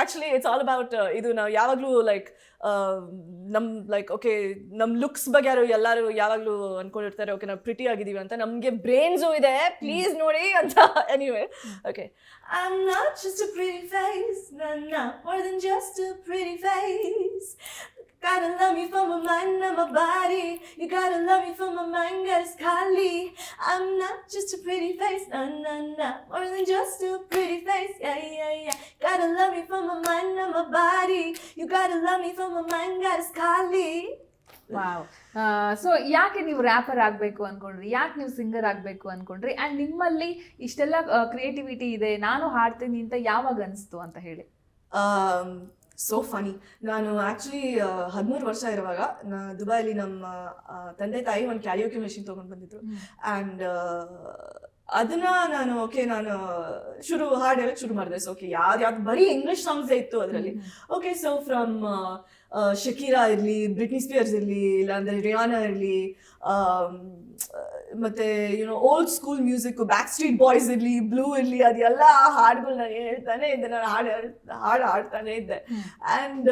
Actually it's all about ಇದು ನಾವು ಯಾವಾಗಲೂ ಲೈಕ್ ನಮ್ ಲೈಕ್ ಓಕೆ ನಮ್ಮ ಲುಕ್ಸ್ ಬಗ್ಗೆ ಯಾರು ಎಲ್ಲರೂ ಯಾವಾಗಲೂ ಅನ್ಕೊಂಡಿರ್ತಾರೆ ಓಕೆ ನಾವು ಪ್ರಿಟಿ ಆಗಿದ್ದೀವಿ ಅಂತ. ನಮಗೆ ಬ್ರೇನ್ಸು ಇದೆ ಪ್ಲೀಸ್ ನೋಡಿ ಅಂತ. Anyway okay just a pretty face, no, no, more than just a pretty face. Gotta love me for my mind and my body. You gotta love me for my mind, guys, Kali. I'm not just a pretty face, nah, nah, nah. more than just a pretty face, yeah, yeah, yeah. Gotta love me for my mind and my body. You gotta love me for my mind, got us Kali. Wow so ಯಾಕೆ ನೀವು wrapper ಆಗಬೇಕು ಅನ್ಕೊಂಡ್ರಿ ಯಾಕೆ ನೀವು singer ಆಗಬೇಕು ಅನ್ಕೊಂಡ್ರಿ and ನಿಮ್ಮಲ್ಲಿ ಇಷ್ಟೆಲ್ಲ creativity ಇದೆ ನಾನು ಹಾಡ್ತೀನಿ ಅಂತ ಯಾವಾಗ ಅನಿಸ್ತು ಅಂತ ಹೇಳಿ ಸೋ ಫನಿ ನಾನು ಆ್ಯಕ್ಚುಲಿ ಹದಿಮೂರು ವರ್ಷ ಇರುವಾಗ ನಾ ದುಬೈಲಿ ನಮ್ಮ ತಂದೆ ತಾಯಿ ಒಂದು ಕ್ಯಾರಿಯೋಕೆ ಮೆಷಿನ್ ತೊಗೊಂಡು ಬಂದಿದ್ರು. ಆ್ಯಂಡ್ ಅದನ್ನ ನಾನು ಓಕೆ ನಾನು ಶುರು ಹಾಡು ಹೇಳಕ್ ಶುರು ಮಾಡಿದೆ. ಸೊ ಓಕೆ ಯಾವ್ದು ಯಾವ್ದು ಬರೀ ಇಂಗ್ಲಿಷ್ ಸಾಂಗ್ಸೇ ಇತ್ತು ಅದರಲ್ಲಿ. ಓಕೆ ಸೊ ಫ್ರಮ್ ಶಕೀರಾ ಇರಲಿ ಬ್ರಿಟ್ನಿ ಸ್ಪಿಯರ್ಸ್ ಇರಲಿ ಇಲ್ಲಾಂದ್ರೆ ರಿಯಾನಾ ಇರಲಿ ಮತ್ತೆ you know old school music Backstreet Boys ಇರ್ಲಿ ಬ್ಲೂ ಇರ್ಲಿ ಅದೆಲ್ಲ ಹಾಡುಗಳನ್ನ ಹೇಳ್ತಾನೆ ಇದ್ದೆ. ನಾನು ಹಾಡು ಹಾಡು ಹಾಡ್ತಾನೆ ಇದ್ದೆ. ಆ್ಯಂಡ್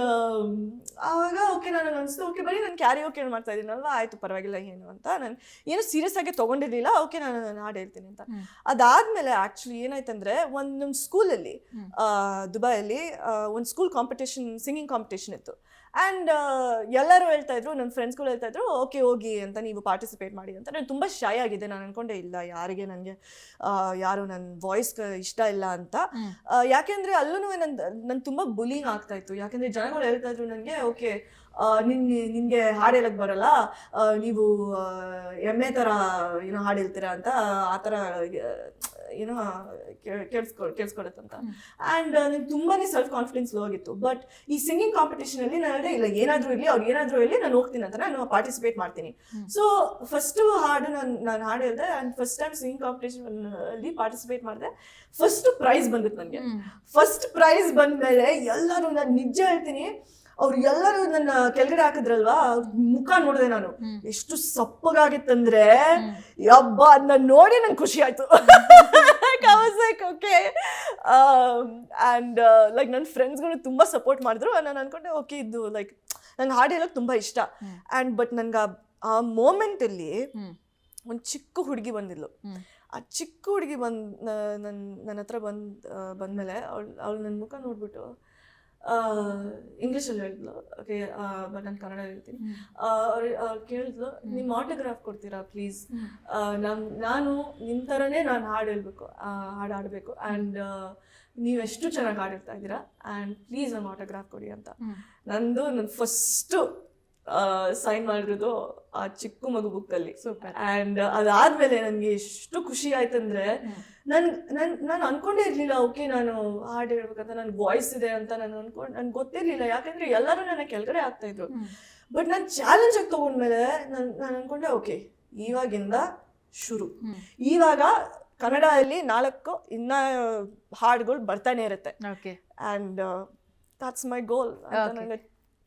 ಆವಾಗ ಓಕೆ ನಾನು ಅನಿಸ್ತು ಓಕೆ ಬರೀ ನಾನು ಕ್ಯಾರಿ ಓಕೆ ಮಾಡ್ತಾ ಇದ್ದೀನಲ್ವಾ ಆಯ್ತು ಪರವಾಗಿಲ್ಲ ಏನು ಅಂತ. ನಾನು ಏನು ಸೀರಿಯಸ್ ಆಗಿ ತೊಗೊಂಡಿರಲಿಲ್ಲ. ಓಕೆ ನಾನು ನಾನು ಹಾಡು ಹೇಳ್ತೀನಿ ಅಂತ. ಅದಾದಮೇಲೆ ಆ್ಯಕ್ಚುಲಿ ಏನಾಯ್ತಂದ್ರೆ ಒಂದು ನಮ್ಮ ಸ್ಕೂಲಲ್ಲಿ. ದುಬೈಯಲ್ಲಿ ಒಂದು ಸ್ಕೂಲ್ ಕಾಂಪಿಟೇಷನ್ ಸಿಂಗಿಂಗ್ ಕಾಂಪಿಟೇಷನ್ ಇತ್ತು. ಆ್ಯಂಡ್ ಎಲ್ಲರೂ ಹೇಳ್ತಾ ಇದ್ರು ನನ್ನ ಫ್ರೆಂಡ್ಸ್ಗಳು ಹೇಳ್ತಾ ಇದ್ರು ಓಕೆ ಹೋಗಿ ಅಂತ ನೀವು ಪಾರ್ಟಿಸಿಪೇಟ್ ಮಾಡಿ ಅಂತ. ನಾನು ತುಂಬ ಶೈ ಆಗಿದೆ ನಾನು ಅನ್ಕೊಂಡೆ ಇಲ್ಲ ಯಾರಿಗೆ ನನಗೆ ಯಾರು ನನ್ನ ವಾಯ್ಸ್ ಇಷ್ಟ ಇಲ್ಲ ಅಂತ. ಯಾಕೆಂದ್ರೆ ಅಲ್ಲೂ ನನ್ನ ನನ್ ತುಂಬಾ ಬುಲಿಂಗ್ ಆಗ್ತಾ ಇತ್ತು. ಯಾಕೆಂದ್ರೆ ಜನಗಳು ಹೇಳ್ತಾ ಇದ್ರು ನನಗೆ ಓಕೆ ನಿನ್ ನಿನ್ಗೆ ಹಾಡು ಹೇಳಕ್ ಬರಲ್ಲ. ನೀವು ಎಮ್ಮೆ ತರ ಏನೋ ಹಾಡು ಹೇಳ್ತೀರಾ ಅಂತ ಆ ಥರ ಏನೋ ಕೇಳಿಸ್ಕೊ ಕೇಳಿಸ್ಕೊಡತ್ತಂತ ಅಂತ ಆ್ಯಂಡ್ ನನಗೆ ತುಂಬಾನೇ ಸೆಲ್ಫ್ ಕಾನ್ಫಿಡೆನ್ಸ್ ಲೋ ಆಗಿತ್ತು. ಬಟ್ ಈ ಸಿಂಗಿಂಗ್ ಕಾಂಪಿಟೇಷನಲ್ಲಿ ನಾನು ಇಲ್ಲ ಏನಾದ್ರೂ ಇರಲಿ ಅವ್ರು ಏನಾದ್ರೂ ಇರಲಿ ನಾನು ಹೋಗ್ತೀನಿ ಅಂತ ನಾನು ಪಾರ್ಟಿಸಿಪೇಟ್ ಮಾಡ್ತೀನಿ. ಸೊ ಫಸ್ಟು ಹಾಡು ನಾನು ನಾನು ಹಾಡು ಹೇಳಿದೆ and first time singing competition ಅಲ್ಲಿ ಪಾರ್ಟಿಸಿಪೇಟ್ ಮಾಡಿದೆ. ಫಸ್ಟ್ ಪ್ರೈಸ್ ಬಂದಿತ್ತು ನನಗೆ. ಫಸ್ಟ್ ಪ್ರೈಸ್ ಬಂದ್ಮೇಲೆ ಎಲ್ಲರೂ ನಾನು ನಿಜ ಹೇಳ್ತೀನಿ ಅವ್ರು ಎಲ್ಲರೂ ನನ್ನ ಕೆಳಗಡೆ ಹಾಕಿದ್ರಲ್ವಾ? ಅವ್ರ್ ಮುಖ ನೋಡಿದೆ ನಾನು. ಎಷ್ಟು ಸಪ್ಪಗಾಗಿತ್ತಂದ್ರೆ ಹಬ್ಬ ಅದನ್ನ ನೋಡಿ ನಂಗೆ ಖುಷಿ ಆಯ್ತು. ಲೈಕ್ ಓಕೆ ಆ್ಯಂಡ್ ಲೈಕ್ ನನ್ನ ಫ್ರೆಂಡ್ಸ್ಗಳು ತುಂಬ ಸಪೋರ್ಟ್ ಮಾಡಿದ್ರು. ನಾನು ಅನ್ಕೊಂಡೆ ಓಕೆ ಇದು ಲೈಕ್ ನಂಗೆ ಹಾಡು ಹೇಳೋಕೆ ತುಂಬ ಇಷ್ಟ. ಅಂಡ್ ಆ್ಯಂಡ್ ಬಟ್ ನಂಗೆ ಆ ಮೂಮೆಂಟಲ್ಲಿ ಅಲ್ಲಿ ಒಂದು ಚಿಕ್ಕ ಹುಡುಗಿ ಬಂದಿದ್ಲು. ಆ ಚಿಕ್ಕ ಹುಡುಗಿ ಬಂದು ನನ್ನ ನನ್ನ ಹತ್ರ ಬಂದು ಬಂದಮೇಲೆ ಅವಳು ಅವಳು ನನ್ನ ಮುಖ ನೋಡ್ಬಿಟ್ಟು ಇಂಗ್ಲೀಷಲ್ಲಿ ಹೇಳಿದ್ಲು. ಓಕೆ ಬಟ್ ನಾನು ಕನ್ನಡ ಹೇಳ್ತೀನಿ. ಅವ್ರು ಕೇಳಿದ್ಲು ನಿಮ್ಮ ಆಟೋಗ್ರಾಫ್ ಕೊಡ್ತೀರಾ ಪ್ಲೀಸ್. ನಮ್ ನಾನು ನಿಮ್ಮ ಥರನೇ ನಾನು ಹಾಡು ಹೇಳ್ಬೇಕು ಹಾಡು ಆಡಬೇಕು ಆ್ಯಂಡ್ ನೀವು ಎಷ್ಟು ಚೆನ್ನಾಗಿ ಹಾಡಿರ್ತಾ ಇದ್ದೀರಾ ಆ್ಯಂಡ್ ಪ್ಲೀಸ್ ನನ್ನ ಆಟೋಗ್ರಾಫ್ ಕೊಡಿ ಅಂತ. ನಂದು ನನ್ನ ಫಸ್ಟು ಸೈನ್ ಮಾಡಿರೋದು ಆ ಚಿಕ್ಕ ಮಗು ಬುಕ್ ಅಲ್ಲಿ. ಅಂಡ್ ಅದಾದ್ಮೇಲೆ ನನ್ಗೆ ಎಷ್ಟು ಖುಷಿ ಆಯ್ತಂದ್ರೆ. ನನ್ ನನ್ ನಾನು ಅನ್ಕೊಂಡೇ ಇರ್ಲಿಲ್ಲ ಓಕೆ ನಾನು ಹಾಡ್ ಹೇಳ್ಬೇಕಂತ ನನ್ ವಾಯ್ಸ್ ಇದೆ ಅಂತ ನಾನು ಅನ್ಕೊಂಡ್ ನನ್ಗೆ ಗೊತ್ತಿರ್ಲಿಲ್ಲ. ಯಾಕಂದ್ರೆ ಎಲ್ಲರೂ ನನ್ನ ಕೆಳಗಡೆ ಆಗ್ತಾ ಇದ್ರು. ಬಟ್ ನಾನು ಚಾಲೆಂಜ್ ಆಗಿ ತಗೊಂಡ್ಮೇಲೆ ನಾನು ನಾನು ಅನ್ಕೊಂಡೆ ಓಕೆ ಇವಾಗಿಂದ ಶುರು. ಈವಾಗ ಇವಾಗ ಕನ್ನಡದಲ್ಲಿ ನಾಲ್ಕು ಇನ್ನ ಹಾಡ್ಗಳು ಬರ್ತಾನೆ ಇರುತ್ತೆ. And that's my goal